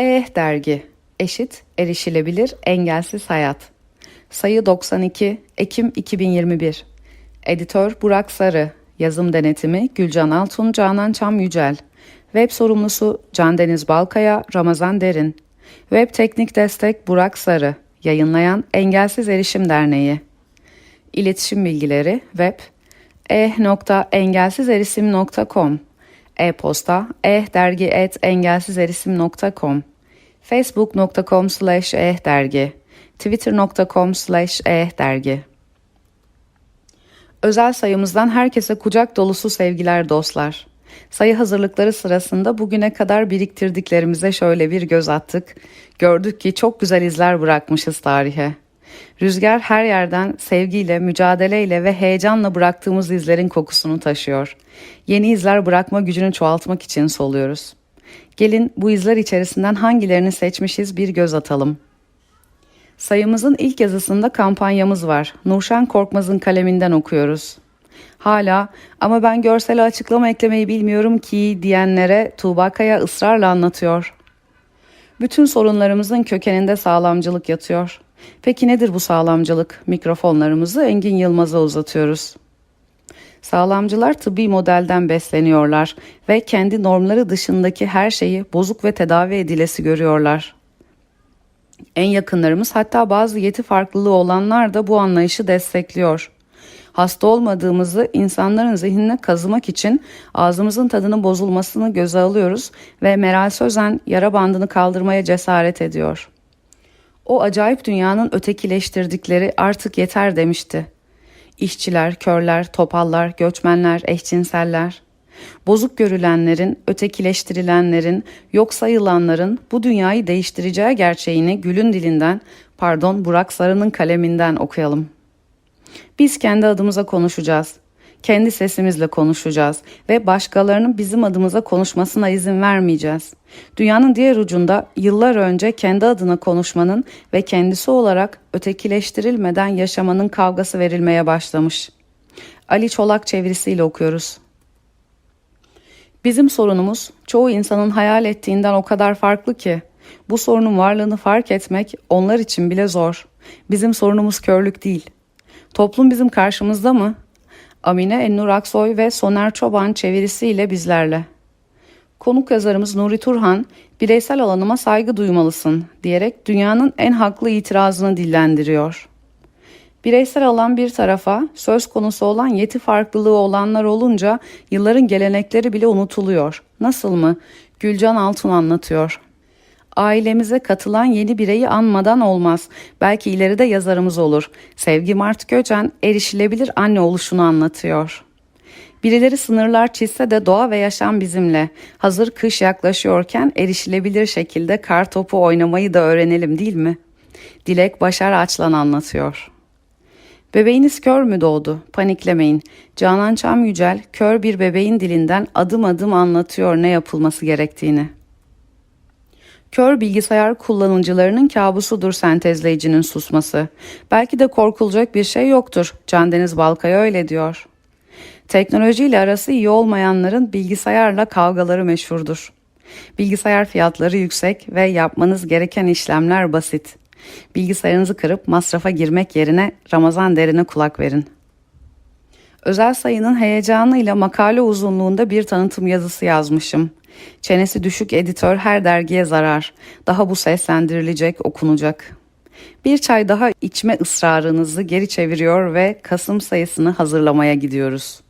Eh dergi eşit erişilebilir engelsiz hayat. Sayı 92 Ekim 2021. Editör Burak Sarı. Yazım denetimi Gülcan Altun, Canan Çam Yücel. Web sorumlusu Can Deniz Balkaya, Ramazan Derin. Web teknik destek Burak Sarı. Yayınlayan Engelsiz Erişim Derneği. İletişim bilgileri web eh.engelsizerisim.com e-posta ehdergi.engelsizerisim.com facebook.com slash ehdergi twitter.com slash ehdergi Özel sayımızdan herkese kucak dolusu sevgiler dostlar. Sayı hazırlıkları sırasında bugüne kadar biriktirdiklerimize şöyle bir göz attık. Gördük ki çok güzel izler bırakmışız tarihe. Rüzgar her yerden sevgiyle, mücadeleyle ve heyecanla bıraktığımız izlerin kokusunu taşıyor. Yeni izler bırakma gücünü çoğaltmak için soluyoruz. Gelin bu izler içerisinden hangilerini seçmişiz bir göz atalım. Sayımızın ilk yazısında kampanyamız var. Nurşen Korkmaz'ın kaleminden okuyoruz. Hala ama ben görsele açıklama eklemeyi bilmiyorum ki diyenlere Tuğba Kaya ısrarla anlatıyor. Bütün sorunlarımızın kökeninde sağlamcılık yatıyor. Peki nedir bu sağlamcılık? Mikrofonlarımızı Engin Yılmaz'a uzatıyoruz. Sağlamcılar tıbbi modelden besleniyorlar ve kendi normları dışındaki her şeyi bozuk ve tedavi edilesi görüyorlar. En yakınlarımız hatta bazı yeti farklılığı olanlar da bu anlayışı destekliyor. Hasta olmadığımızı insanların zihnine kazımak için ağzımızın tadının bozulmasını göze alıyoruz ve Meral Sözen yara bandını kaldırmaya cesaret ediyor. O acayip dünyanın ötekileştirdikleri artık yeter demişti. İşçiler, körler, topallar, göçmenler, eşcinseller. Bozuk görülenlerin, ötekileştirilenlerin, yok sayılanların bu dünyayı değiştireceği gerçeğini Gül'ün dilinden, pardon Burak Sarı'nın kaleminden okuyalım. Biz kendi adımıza konuşacağız. Kendi sesimizle konuşacağız ve başkalarının bizim adımıza konuşmasına izin vermeyeceğiz. Dünyanın diğer ucunda yıllar önce kendi adına konuşmanın ve kendisi olarak ötekileştirilmeden yaşamanın kavgası verilmeye başlamış. Ali Çolak çevirisiyle okuyoruz. Bizim sorunumuz çoğu insanın hayal ettiğinden o kadar farklı ki bu sorunun varlığını fark etmek onlar için bile zor. Bizim sorunumuz körlük değil. Toplum bizim karşımızda mı? Amine Ennur Aksoy ve Soner Çoban çevirisiyle bizlerle. Konuk yazarımız Nuri Turhan, bireysel alanıma saygı duymalısın diyerek dünyanın en haklı itirazını dillendiriyor. Bireysel alan bir tarafa, söz konusu olan yeti farklılığı olanlar olunca yılların gelenekleri bile unutuluyor. Nasıl mı? Gülcan Altun anlatıyor. Ailemize katılan yeni bireyi anmadan olmaz. Belki ileride yazarımız olur. Sevgi Mart Göcen erişilebilir anne oluşunu anlatıyor. Birileri sınırlar çizse de doğa ve yaşam bizimle. Hazır kış yaklaşıyorken erişilebilir şekilde kar topu oynamayı da öğrenelim değil mi? Dilek Başar Açlan anlatıyor. Bebeğiniz kör mü doğdu? Paniklemeyin. Canan Çam Yücel kör bir bebeğin dilinden adım adım anlatıyor ne yapılması gerektiğini. Kör bilgisayar kullanıcılarının kabusudur sentezleyicinin susması. Belki de korkulacak bir şey yoktur. Can Deniz Balkaya öyle diyor. Teknolojiyle arası iyi olmayanların bilgisayarla kavgaları meşhurdur. Bilgisayar fiyatları yüksek ve yapmanız gereken işlemler basit. Bilgisayarınızı kırıp masrafa girmek yerine Ramazan derine kulak verin. Özel sayının heyecanıyla makale uzunluğunda bir tanıtım yazısı yazmışım. Çenesi düşük editör her dergiye zarar. Daha bu seslendirilecek, okunacak. Bir çay daha içme ısrarınızı geri çeviriyor ve Kasım sayısını hazırlamaya gidiyoruz.